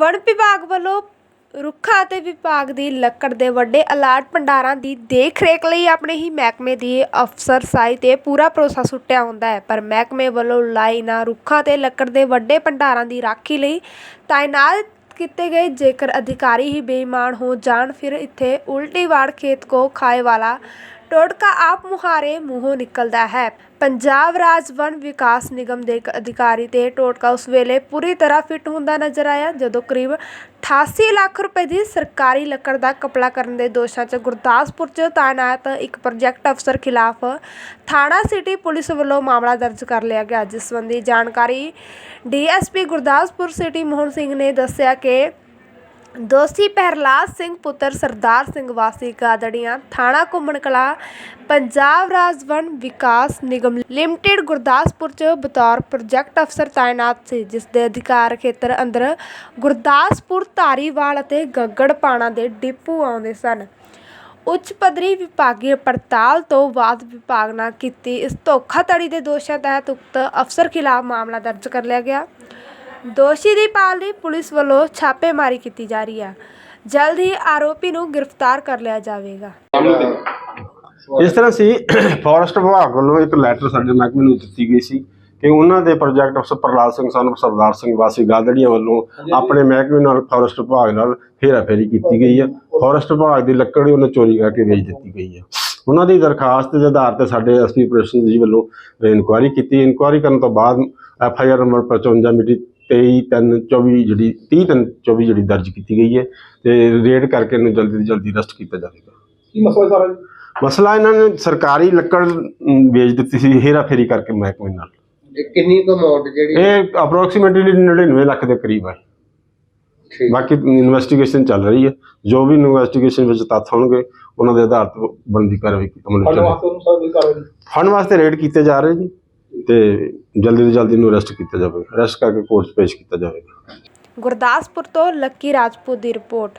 ਵਣ ਵਿਭਾਗ ਵੱਲੋਂ ਰੁੱਖਾਂ ਅਤੇ ਵਿਭਾਗ ਦੀ ਲੱਕੜ ਦੇ ਵੱਡੇ ਅਲਾਟ ਭੰਡਾਰਾਂ ਦੀ ਦੇਖ-ਰੇਖ ਲਈ ਆਪਣੇ ਹੀ ਮਹਿਕਮੇ ਦੀ ਅਫਸਰਸ਼ਾਹੀ ਤੇ ਪੂਰਾ ਭਰੋਸਾ ਸੁੱਟਿਆ ਹੁੰਦਾ ਹੈ। ਪਰ ਮਹਿਕਮੇ ਵੱਲੋਂ ਲਾਈ ਨਾ ਰੁੱਖਾਂ ਤੇ ਲੱਕੜ ਦੇ ਵੱਡੇ ਭੰਡਾਰਾਂ ਦੀ ਰਾਖੀ ਲਈ ਤਾਇਨਾਤ ਕੀਤੇ ਗਏ। ਜੇਕਰ ਅਧਿਕਾਰੀ ਹੀ ਬੇਈਮਾਨ ਹੋ ਜਾਣ, ਫਿਰ ਇੱਥੇ ਉਲਟੀ ਵਾੜ ਖੇਤ ਕੋ ਖਾਏ ਵਾਲਾ ਟੋਟਕਾ ਆਪ ਮੁਹਾਰੇ ਮੂੰਹੋਂ ਨਿਕਲਦਾ ਹੈ। ਪੰਜਾਬ ਰਾਜ ਵਨ ਵਿਕਾਸ ਨਿਗਮ ਦੇ ਇੱਕ ਅਧਿਕਾਰੀ ਤੇ ਟੋਟਕਾ ਉਸ ਵੇਲੇ ਪੂਰੀ ਤਰ੍ਹਾਂ ਫਿੱਟ ਹੁੰਦਾ ਨਜ਼ਰ ਆਇਆ, ਜਦੋਂ ਕਰੀਬ 88 ਲੱਖ ਰੁਪਏ ਦੀ ਸਰਕਾਰੀ ਲੱਕੜ ਦਾ ਕਪਲਾ ਕਰਨ ਦੇ ਦੋਸ਼ਾਂ 'ਚ ਗੁਰਦਾਸਪੁਰ 'ਚ ਤਾਇਨਾਤ ਇੱਕ ਪ੍ਰੋਜੈਕਟ ਅਫਸਰ ਖਿਲਾਫ ਥਾਣਾ ਸਿਟੀ ਪੁਲਿਸ ਵੱਲੋਂ ਮਾਮਲਾ ਦਰਜ ਕਰ ਲਿਆ ਗਿਆ, ਜਿਸ ਸੰਬੰਧੀ ਜਾਣਕਾਰੀ ਡੀਐਸਪੀ ਗੁਰਦਾਸਪੁਰ ਸਿਟੀ ਮੋਹਨ ਸਿੰਘ ਨੇ ਦੱਸਿਆ ਕਿ ਦੋਸ਼ੀ ਪ੍ਰਹਿਲਾਦ ਸਿੰਘ ਪੁੱਤਰ ਸਰਦਾਰ ਸਿੰਘ ਵਾਸੀ ਗਾਦੜੀਆਂ, ਥਾਣਾ ਘੁੰਮਣ ਕਲਾ ਪੰਜਾਬ ਰਾਜ ਵਨ ਵਿਕਾਸ ਨਿਗਮ ਲਿਮਟਿਡ ਗੁਰਦਾਸਪੁਰ ਚ ਬਤੌਰ ਪ੍ਰੋਜੈਕਟ ਅਫਸਰ ਤਾਇਨਾਤ ਸੀ, ਜਿਸ ਦੇ ਅਧਿਕਾਰ ਖੇਤਰ ਅੰਦਰ ਗੁਰਦਾਸਪੁਰ, ਧਾਰੀਵਾਲ ਅਤੇ ਗੱਗੜ ਪਾਣਾ ਦੇ ਡਿਪੂ ਆਉਂਦੇ ਸਨ। ਉੱਚ ਪੱਧਰੀ ਵਿਭਾਗੀ ਪੜਤਾਲ ਤੋਂ ਬਾਅਦ ਵਿਭਾਗ ਨਾਲ ਕੀਤੀ ਇਸ ਧੋਖਾਧੜੀ ਦੇ ਦੋਸ਼ਾਂ ਤਹਿਤ ਉਕਤ ਅਫਸਰ ਖਿਲਾਫ ਮਾਮਲਾ ਦਰਜ ਕਰ ਲਿਆ ਗਿਆ। ਦੋਸ਼ੀ ਦੀ ਭਾਲ ਲਈ ਪੁਲਿਸ ਵੱਲੋਂ ਛਾਪੇਮਾਰੀ ਕੀਤੀ ਜਾ ਰਹੀ ਹੈ ਜਲਦ ਹੀ ਆਰੋਪੀ ਨੂੰ ਗ੍ਰਿਫਤਾਰ ਕਰ ਲਿਆ ਜਾਵੇਗਾ। ਇਸ ਤਰ੍ਹਾਂ ਸੀ ਫੋਰੈਸਟ ਵਿਭਾਗ ਵੱਲੋਂ ਇੱਕ ਲੈਟਰ ਸਾਡੇ ਮਹਿਕਮੇ ਨੂੰ ਦਿੱਤੀ ਗਈ ਸੀ ਕਿ ਉਹਨਾਂ ਦੇ ਪ੍ਰੋਜੈਕਟ ਅਫਸਰ ਪ੍ਰਲਾਦ ਸਿੰਘ ਸਾਨੂੰ ਸਰਦਾਰ ਸਿੰਘ ਵਾਸੀ ਗਾਦੜੀਆਂ ਵੱਲੋਂ ਆਪਣੇ ਮਹਿਕਮੇ ਨਾਲ ਫੋਰੈਸਟ ਵਿਭਾਗ ਨਾਲ ਹੇਰਾਫੇਰੀ ਕੀਤੀ ਗਈ ਹੈ ਫੋਰੈਸਟ ਵਿਭਾਗ ਦੀ ਲੱਕੜ ਉਹਨੇ ਚੋਰੀ ਕਰਕੇ ਵੇਚ ਦਿੱਤੀ ਗਈ ਹੈ ਉਹਨਾਂ ਦੀ ਦਰਖਾਸਤ ਦੇ ਆਧਾਰ ਤੇ ਸਾਡੇ ਐਸਪੀ ਆਪਰੇਸ਼ਨ ਜੀ ਵੱਲੋਂ ਇਨਕੁਆਇਰੀ ਕੀਤੀ। ਇਨਕੁਆਇਰੀ ਕਰਨ ਤੋਂ ਬਾਅਦ ਐਫ ਆਈ ਆਰ ਨੰਬਰ 55 ਮਿਤੀ 23 3 24 ਜਿਹੜੀ 30 3 24 ਜਿਹੜੀ ਦਰਜ ਕੀਤੀ ਗਈ ਹੈ ਤੇ ਰੇਡ ਕਰਕੇ ਇਹਨੂੰ ਜਲਦੀ ਤੋਂ ਜਲਦੀ ਅਰੈਸਟ ਕੀਤਾ ਜਾਵੇਗਾ। ਕੀ ਮਸਲਾ ਹੈ ਸਾਰਾ ਜੀ? ਮਸਲਾ ਇਹਨਾਂ ਨੇ ਸਰਕਾਰੀ ਲੱਕੜ ਵੇਚ ਦਿੱਤੀ ਸੀ ਹੇਰਾ ਫੇਰੀ ਕਰਕੇ ਮਹਿਕਮੇ ਨਾਲ। ਇਹ ਕਿੰਨੀ ਕੁ ਅਮਾਉਂਟ ਜਿਹੜੀ ਇਹ ਅਪਰੋਕਸੀਮੇਟਲੀ 99 ਲੱਖ ਦੇ ਕਰੀਬ ਹੈ। ਠੀਕ। ਬਾਕੀ ਇਨਵੈਸਟੀਗੇਸ਼ਨ ਚੱਲ ਰਹੀ ਹੈ। ਜੋ ਵੀ ਇਨਵੈਸਟੀਗੇਸ਼ਨ ਵਿੱਚ ਤੱਥ ਹੋਣਗੇ ਉਹਨਾਂ ਦੇ ਆਧਾਰ ਤੇ ਬਣਦੀ ਕਾਰਵਾਈ ਕੀਤੀ ਫੰਡ ਅਮਲ ਵਾਸਤੇ ਉਹਨੂੰ ਸਾਰੀ ਕਰ ਜੀ ਫੰਡ ਵਾਸਤੇ ਰੇਡ ਕੀਤੇ ਜਾ ਰਹੇ ਜੀ। ਤੇ ਜਲਦੀ ਤੋਂ ਜਲਦੀ ਇਹਨੂੰ ਅਰੈਸਟ ਕੀਤਾ ਜਾਵੇਗਾ ਅਰੈਸਟ ਕਰਕੇ ਕੋਰਟ 'ਚ ਪੇਸ਼ ਕੀਤਾ ਜਾਵੇਗਾ। ਗੁਰਦਾਸਪੁਰ ਤੋਂ ਲੱਕੀ ਰਾਜਪੂਤ ਦੀ ਰਿਪੋਰਟ।